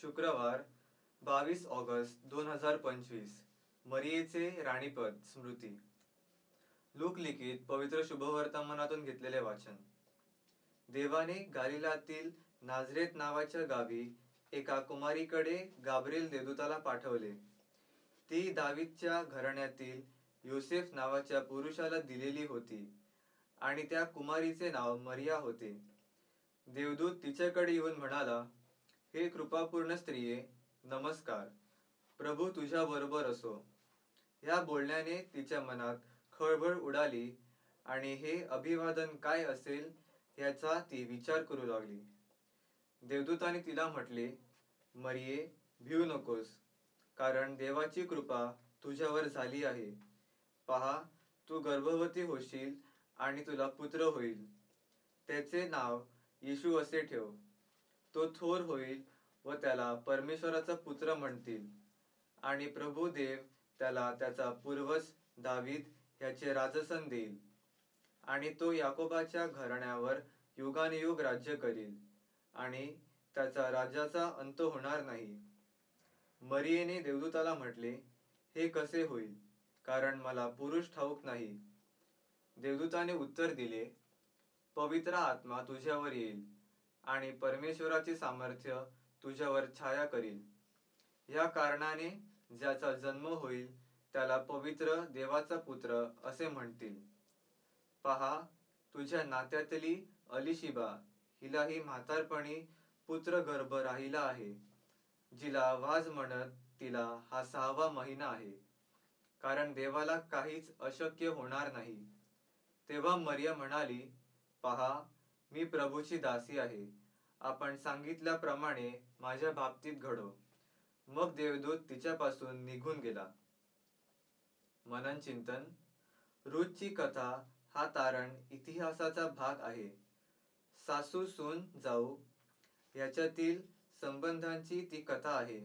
शुक्रवार बावीस ऑगस्ट दोन हजार पंचवीस. मरियेचे राणीपद स्मृती. लोकलिखित पवित्र शुभवर्तमानातून घेतलेले वाचन. देवाने गालिलातील नाझरेत नावाच्या गावी एका कुमारीकडे गाब्रिएल देदूताला पाठवले. ती दावीदच्या घराण्यातील योसेफ नावाच्या पुरुषाला दिलेली होती आणि त्या कुमारीचे नाव मरिया होते. देवदूत तिच्याकडे येऊन म्हणाला हे कृपापूर्ण स्त्रिये नमस्कार. प्रभू तुझ्या बरोबर असो. या बोलण्याने तिच्या मनात खळबळ उडाली आणि हे अभिवादन काय असेल याचा ती विचार करू लागली. देवदूताने तिला म्हटले मरिये भिऊ नकोस कारण देवाची कृपा तुझ्यावर झाली आहे. पहा तू गर्भवती होशील आणि तुला पुत्र होईल. त्याचे नाव येशू असे ठेव. तो थोर होईल व त्याला परमेश्वराचा पुत्र म्हणतील. आणि प्रभू देव त्याला त्याचा पूर्वज दावीद ह्याचे राजसन देईल. आणि तो याकोबाच्या घराण्यावर युगानुयुग राज्य करील. आणि त्याचा राज्याचा अंत होणार नाही. मरियेने देवदूताला म्हटले हे कसे होईल? कारण मला पुरुष ठाऊक नाही. देवदूताने उत्तर दिले पवित्र आत्मा तुझ्यावर येईल. आणि परमेश्वराचे सामर्थ्य तुझ्यावर छाया करील. या कारणाने ज्याचा जन्म होईल त्याला पवित्र देवाचा पुत्र असे म्हणतील. पहा तुझ्या नात्यातली अलिशिबा हिलाही म्हातारपणी पुत्र गर्भ राहिला आहे. जिला वाज म्हणत तिला हा सहावा महिना आहे. कारण देवाला काहीच अशक्य होणार नाही. तेव्हा मरिया म्हणाली पहा मी प्रभूची दासी आहे. आपण सांगितल्याप्रमाणे माझ्या बाबतीत घडो मग देवदूत तिच्यापासून निघून गेला. मनन चिंतन रोजची कथा हा तारण इतिहासाचा भाग आहे. सासू सून जाऊ. याच्यातील संबंधांची ती कथा आहे.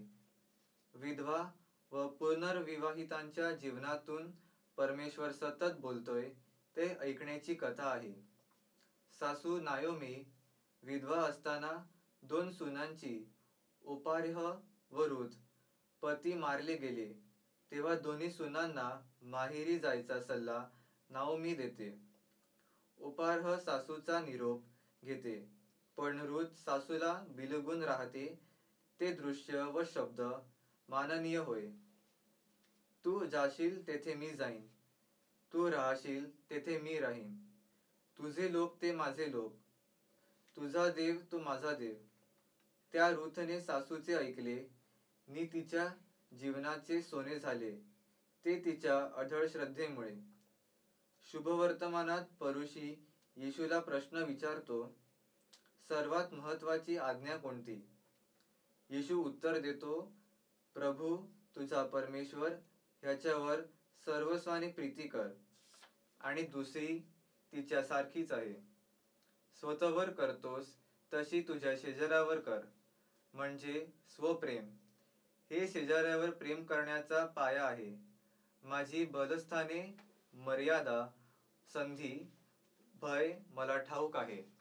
विधवा व पुनर्विवाहितांच्या जीवनातून परमेश्वर सतत बोलतोय ते ऐकण्याची कथा आहे. सासू नायोमी विधवा असताना दोन सुनांची उपार्ह व रुथ पती मारले गेले. तेव्हा दोन्ही सुनांना माहेरी जायचा सल्ला नाओमी देते. उपार्ह सासूचा निरोप घेते. पण रुथ सासूला बिलगून राहते. ते दृश्य व शब्द माननीय होय. तू जाशील तेथे मी जाईन. तू राहशील तेथे मी राहीन. तुझे लोक ते माझे लोक. तुझा देव तो माझा देव. त्या रुथने सासूचे ऐकले. नि तिच्या जीवनाचे सोने झाले. ते तिच्या अढळ श्रद्धेमुळे. शुभवर्तमानात परुषी येशूला प्रश्न विचारतो सर्वात महत्वाची आज्ञा कोणती? येशू उत्तर देतो प्रभू तुझा परमेश्वर ह्याच्यावर सर्वस्वाने प्रीती कर. आणि दुसरी तिच्या सारखीच आहे. स्वतःवर करतोस तशी तुझ्या शेजाऱ्यावर कर. म्हणजे स्वप्रेम. हे शेजाऱ्यावर प्रेम करण्याचा पाया आहे. माझी बलस्थाने मर्यादा संधी भय मला ठाऊक आहे.